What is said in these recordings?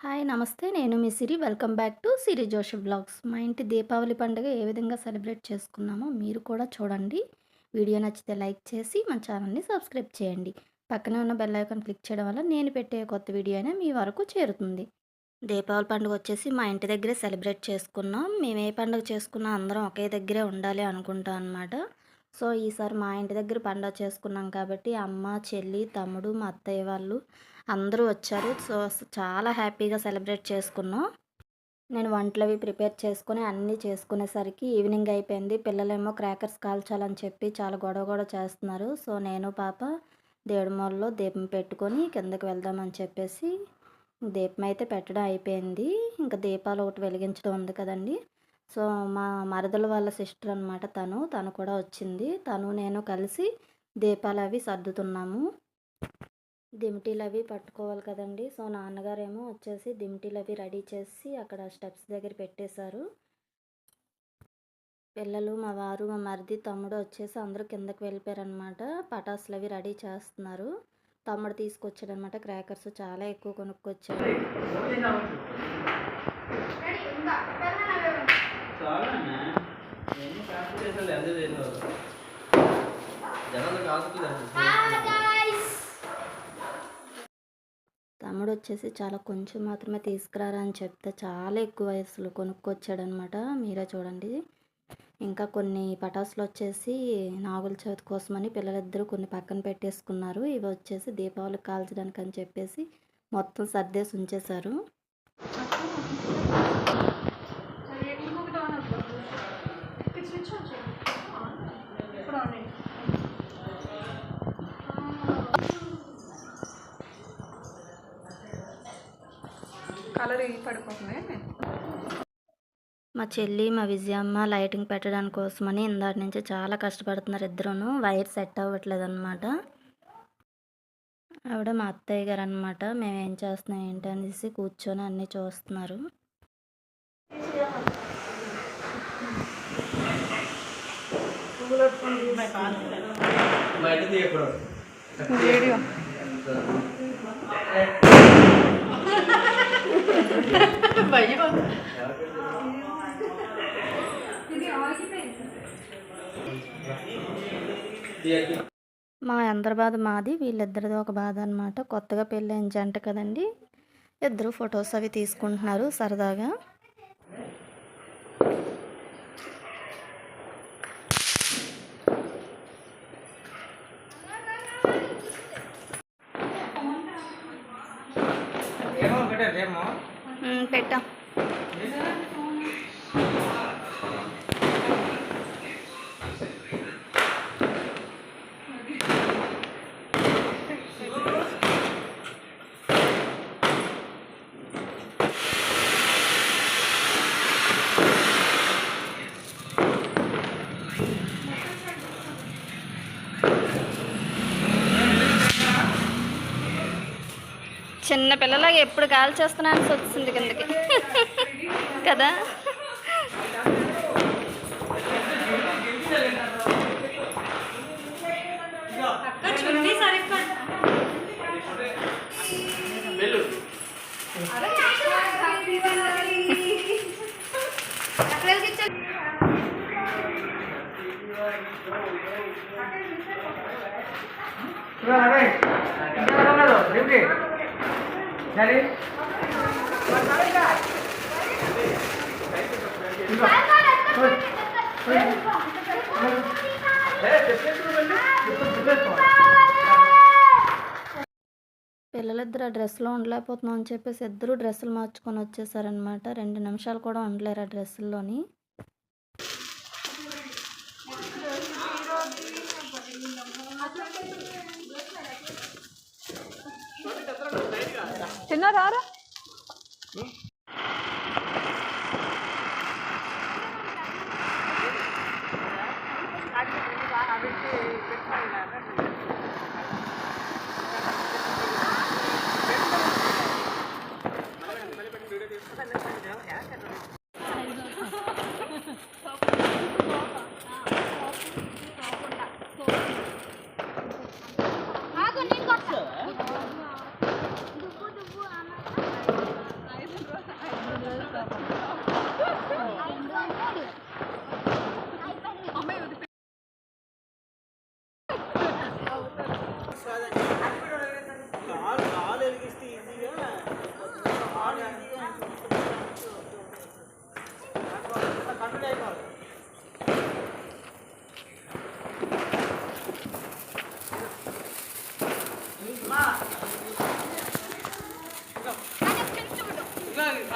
Hi నమస్తే. నేను మీ Siri. Welcome back to Siri Joshi blogs మా ఇంటి దీపావళి పండుగ ఏ విధంగా సెలబ్రేట్ చేసుకున్నామో మీరు కూడా చూడండి. వీడియో నచ్చితే లైక్ చేసి మా ఛానల్ని సబ్స్క్రైబ్ చేయండి. పక్కనే ఉన్న బెల్ ఐకాన్ క్లిక్ చేయడం వల్ల నేను పెట్టే కొత్త వీడియో అయినా మీ వరకు చేరుతుంది. దీపావళి పండుగ వచ్చేసి మా ఇంటి దగ్గరే సెలబ్రేట్ చేసుకున్నాం. మేము ఏ పండుగ చేసుకున్నా అందరం ఒకే దగ్గరే ఉండాలి అనుకుంటాం అనమాట సో ఈసారి మా ఇంటి దగ్గర పండుగ చేసుకున్నాం కాబట్టి అమ్మ చెల్లి తమ్ముడు మా అత్తయ్య వాళ్ళు అందరూ వచ్చారు. సో చాలా హ్యాపీగా సెలబ్రేట్ చేసుకున్నాం. నేను వంటలు అవి ప్రిపేర్ చేసుకుని అన్నీ చేసుకునేసరికి ఈవినింగ్ అయిపోయింది. పిల్లలేమో క్రాకర్స్ కాల్చాలని చెప్పి చాలా గొడవ గొడవ చేస్తున్నారు. సో నేను పాప దేవుడి దీపం పెట్టుకొని కిందకి వెళ్దామని చెప్పేసి దీపం అయితే పెట్టడం అయిపోయింది. ఇంకా దీపాలు ఒకటి వెలిగించడం ఉంది కదండి. సో మా మరదల వాళ్ళ సిస్టర్ అనమాట తను. తను కూడా వచ్చింది. తను నేను కలిసి దీపాలు అవి సర్దుతున్నాము. దిమిటీలు అవి పట్టుకోవాలి కదండి. సో నాన్నగారు ఏమో వచ్చేసి దిమిటీలు అవి రెడీ చేసి అక్కడ స్టెప్స్ దగ్గర పెట్టేశారు. పిల్లలు మా వారు మా మరిది తమ్ముడు వచ్చేసి అందరూ కిందకి వెళ్ళిపోయారనమాట పటాసులు అవి రెడీ చేస్తున్నారు. తమ్ముడు తీసుకొచ్చాడనమాట క్రాకర్స్ చాలా ఎక్కువ కొనుక్కొచ్చాడు. తమ్ముడు వచ్చేసి చాలా కొంచెం మాత్రమే తీసుకురారా అని చెప్తే చాలా ఎక్కువ వయసులో కొనుక్కొచ్చాడనమాట మీరే చూడండి. ఇంకా కొన్ని పటాసులు వచ్చేసి నాగుల చవితి కోసమని పిల్లలిద్దరూ కొన్ని పక్కన పెట్టేసుకున్నారు. ఇవి వచ్చేసి దీపావళి కాల్చడానికి అని చెప్పేసి మొత్తం సర్దేసి ఉంచేశారు. కలర్ పడిపోతుంది. మా చెల్లి మా విజయమ్మ లైటింగ్ పెట్టడానికి కోసమని ఇందాటి నుంచి చాలా కష్టపడుతున్నారు ఇద్దరును. వైర్ సెట్ అవ్వట్లేదు అనమాట ఆవిడ మా అత్తయ్య గారు అనమాట మేము ఏం చేస్తున్నాం ఏంటి అనేసి కూర్చొని అన్నీ చూస్తున్నారు. వీడియో. భయం మా అందరి బాధ మాది వీళ్ళిద్దరిది ఒక బాధ అనమాట కొత్తగా పెళ్ళైన జంట కదండి. ఇద్దరు ఫొటోస్ అవి తీసుకుంటున్నారు సరదాగా ఏమో పెట్టారు ఏమో ఉమ్, పెట్టాం చిన్న పిల్లలాగా ఎప్పుడు గాలి చేస్తున్నా అని వచ్చింది కిందకి. కదా? పిల్లలిద్దరు ఆ డ్రెస్లో ఉండలేకపోతున్నాం అని చెప్పేసి ఇద్దరు డ్రెస్సులు మార్చుకొని వచ్చేసారనమాట రెండు నిమిషాలు కూడా ఉండలేరు ఆ డ్రెస్సుల్లోని डिनर आ रहा?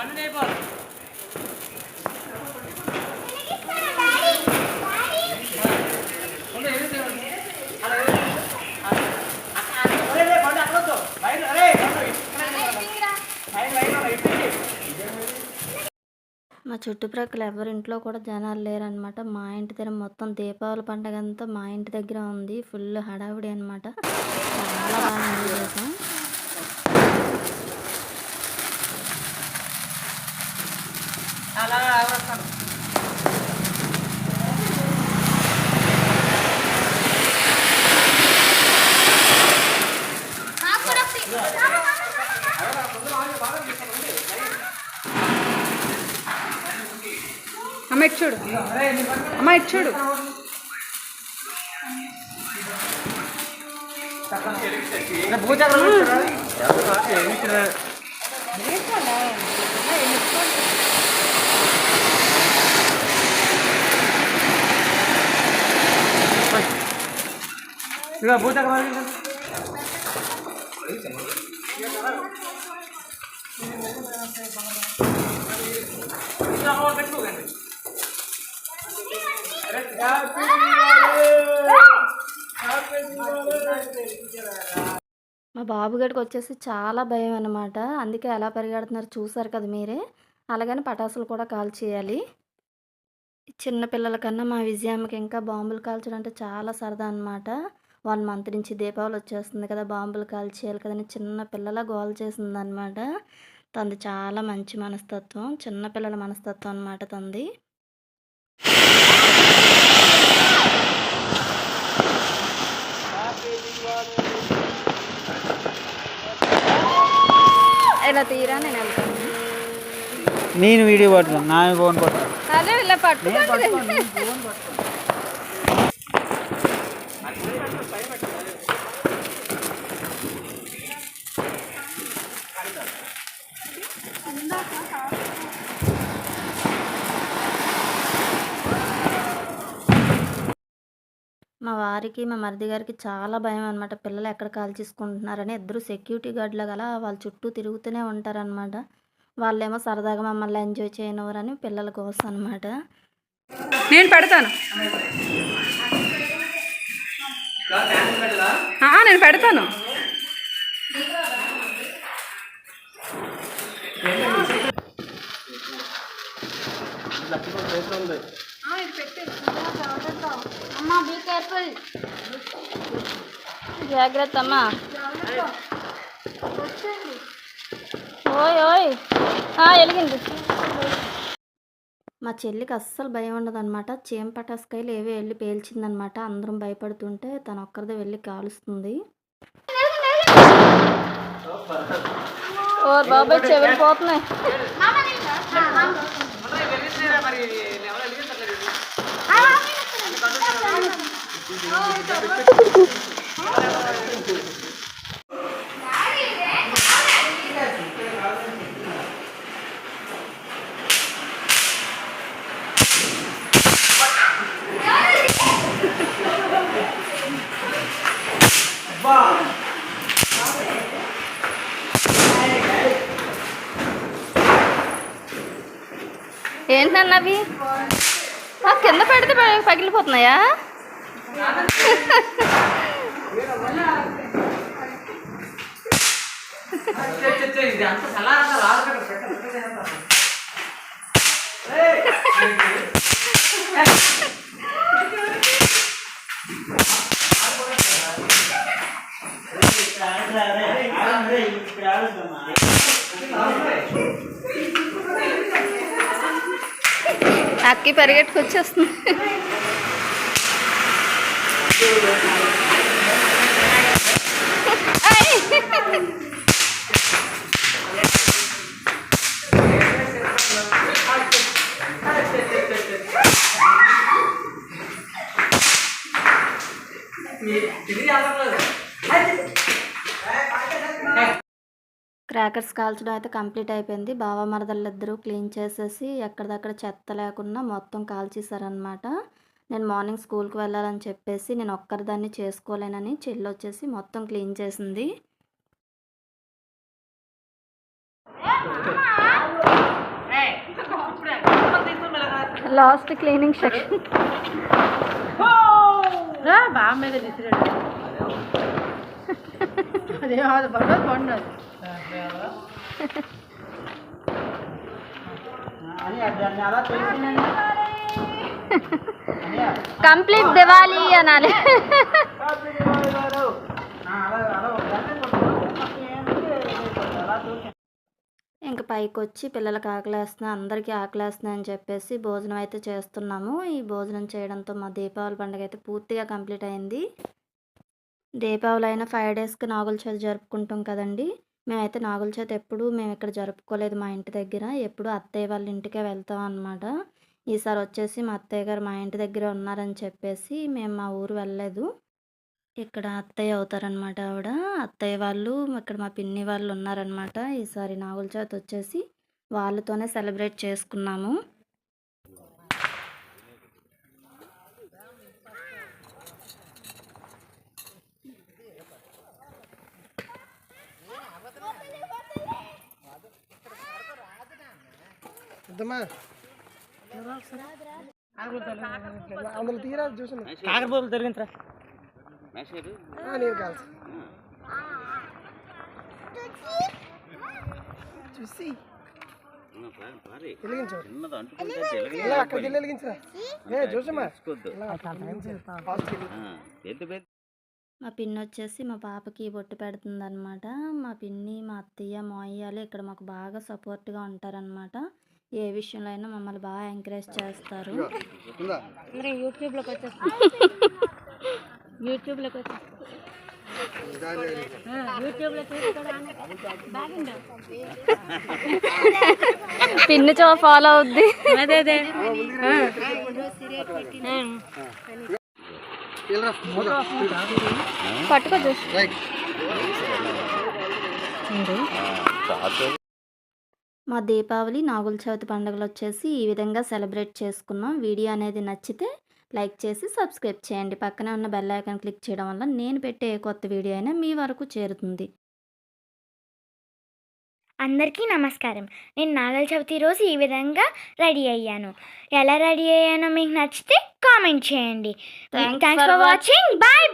అన్నీ అయిపోవాలి మా చుట్టుప్రక్కల ఎవరింట్లో కూడా జనాలు లేరనమాట మా ఇంటి దగ్గర మొత్తం దీపావళి పండగ అంతా మా ఇంటి దగ్గర ఉంది. ఫుల్ హడావిడి అనమాట చాలా బాగా ఎంజాయ్ చేసాం అమ్మ చూడు. అమ్మ చూడు. ఇక భూచక్రం మా బాబు గడికి వచ్చేసి చాలా భయం అనమాట అందుకే ఎలా పరిగెడుతున్నారు చూసారు కదా మీరే? అలాగని పటాసులు కూడా కాల్చేయాలి. చిన్నపిల్లల కన్నా మా విజయమ్మకి ఇంకా బాంబులు కాల్చడం అంటే చాలా సరదా అనమాట వన్ మంత్ నుంచి దీపావళి వచ్చేస్తుంది కదా బాంబులు కాల్చేయాలి కదని చిన్న పిల్లల గోల చేసింది అనమాట తనది చాలా మంచి మనస్తత్వం చిన్నపిల్లల మనస్తత్వం అనమాట తనది తీరా నేను వెళ్తాను. నేను వీడియో పట్టుకున్నాను నా ఫోన్ పట్టుకున్నాను అదే ఇలా పట్టు మా వారికి మా మరిది గారికి చాలా భయం అనమాట పిల్లలు ఎక్కడ కాల్చేసుకుంటున్నారని ఇద్దరు సెక్యూరిటీ గార్డులు గల వాళ్ళ చుట్టూ తిరుగుతూనే ఉంటారనమాట వాళ్ళేమో సరదాగా మమ్మల్ని ఎంజాయ్ చేయనివ్వరని పిల్లల కోసం అనమాట నేను పెడతాను. ఆ, నేను పెడతాను. అమ్మా బీ కేర్ఫుల్ జాగ్రత్త అమ్మా. ఓయ్ ఓయ్. ఆ, వెలిగింది. మా చెల్లికి అస్సలు భయం ఉండదు అనమాట చీమ పటాస్కాయలు ఏవో వెళ్ళి పేల్చిందనమాట అందరం భయపడుతుంటే తను ఒక్కరిదే వెళ్ళి కాలుస్తుంది. ఓ బాబాయ్ చెవులు పోతున్నాయి ఏంటన్నా అవి? ఆ, కింద పెడితే ప- పగిలిపోతున్నాయా? అక్కి పరిగెట్టుకొచ్చేస్తుంది. క్రాకర్స్ కాల్చడం అయితే కంప్లీట్ అయిపోయింది. బావ ఇద్దరు క్లీన్ చేసేసి ఎక్కడిదక్కడ చెత్త లేకుండా మొత్తం కాల్చేశారనమాట నేను మార్నింగ్ స్కూల్కి వెళ్ళాలని చెప్పేసి నేను ఒక్కరిదాన్ని చేసుకోలేనని చెల్లి వచ్చేసి మొత్తం క్లీన్ చేసింది. Last cleaning section. బాగా మీద పడదు కంప్లీట్ దివాలి అనాలి. ఇంక పైకి వచ్చి పిల్లలకి ఆకలేస్తున్నా అందరికీ ఆకలేస్తున్నా అని చెప్పేసి భోజనం అయితే చేస్తున్నాము. ఈ భోజనం చేయడంతో మా దీపావళి పండుగ అయితే పూర్తిగా కంప్లీట్ అయింది. దీపావళి అయినా ఫైవ్ డేస్కి నాగుల చవితి జరుపుకుంటాం కదండి. మేమైతే నాగుల చవితి ఎప్పుడు మేము ఇక్కడ జరుపుకోలేదు మా ఇంటి దగ్గర. ఎప్పుడు అత్తయ్య వాళ్ళ ఇంటికే వెళ్తాం అనమాట ఈసారి వచ్చేసి మా అత్తయ్య గారు మా ఇంటి దగ్గర ఉన్నారని చెప్పేసి మేము మా ఊరు వెళ్ళలేదు. ఇక్కడ అత్తయ్య అవుతారనమాట ఆవిడ. అత్తయ్య వాళ్ళు ఇక్కడ మా పిన్ని వాళ్ళు ఉన్నారనమాట ఈసారి నాగుల చవితి వచ్చేసి వాళ్ళతోనే సెలబ్రేట్ చేసుకున్నాము. అందులో తీరా చూసిన. నీరు కాల్సి చూసి. వెలిగించు. ఇలా అక్కడికి వెళ్ళి వెలిగించరా ఏ చూసమ్మా మా పిన్ని వచ్చేసి మా పాపకి బొట్టు పెడుతుంది అనమాట మా పిన్ని మా అత్తయ్య మాయ్యాలు ఇక్కడ మాకు బాగా సపోర్ట్గా ఉంటారనమాట ఏ విషయంలో అయినా మమ్మల్ని బాగా ఎంకరేజ్ చేస్తారు. యూట్యూబ్లోకి వచ్చేస్తా. పిన్ని చో ఫాలో అవుద్ది. అదే అదే. పట్టుకో చూసి. మా దీపావళి నాగుల చవితి పండుగలు వచ్చేసి ఈ విధంగా సెలబ్రేట్ చేసుకున్నాం. వీడియో అనేది నచ్చితే లైక్ చేసి సబ్స్క్రైబ్ చేయండి. పక్కనే ఉన్న బెల్ ఐకాన్ క్లిక్ చేయడం వల్ల నేను పెట్టే కొత్త వీడియో అయినా మీ వరకు చేరుతుంది. అందరికీ నమస్కారం. నేను నాగల చవితి రోజు ఈ విధంగా రెడీ అయ్యాను. ఎలా రెడీ అయ్యానో మీకు నచ్చితే కామెంట్ చేయండి. Thanks for watching bye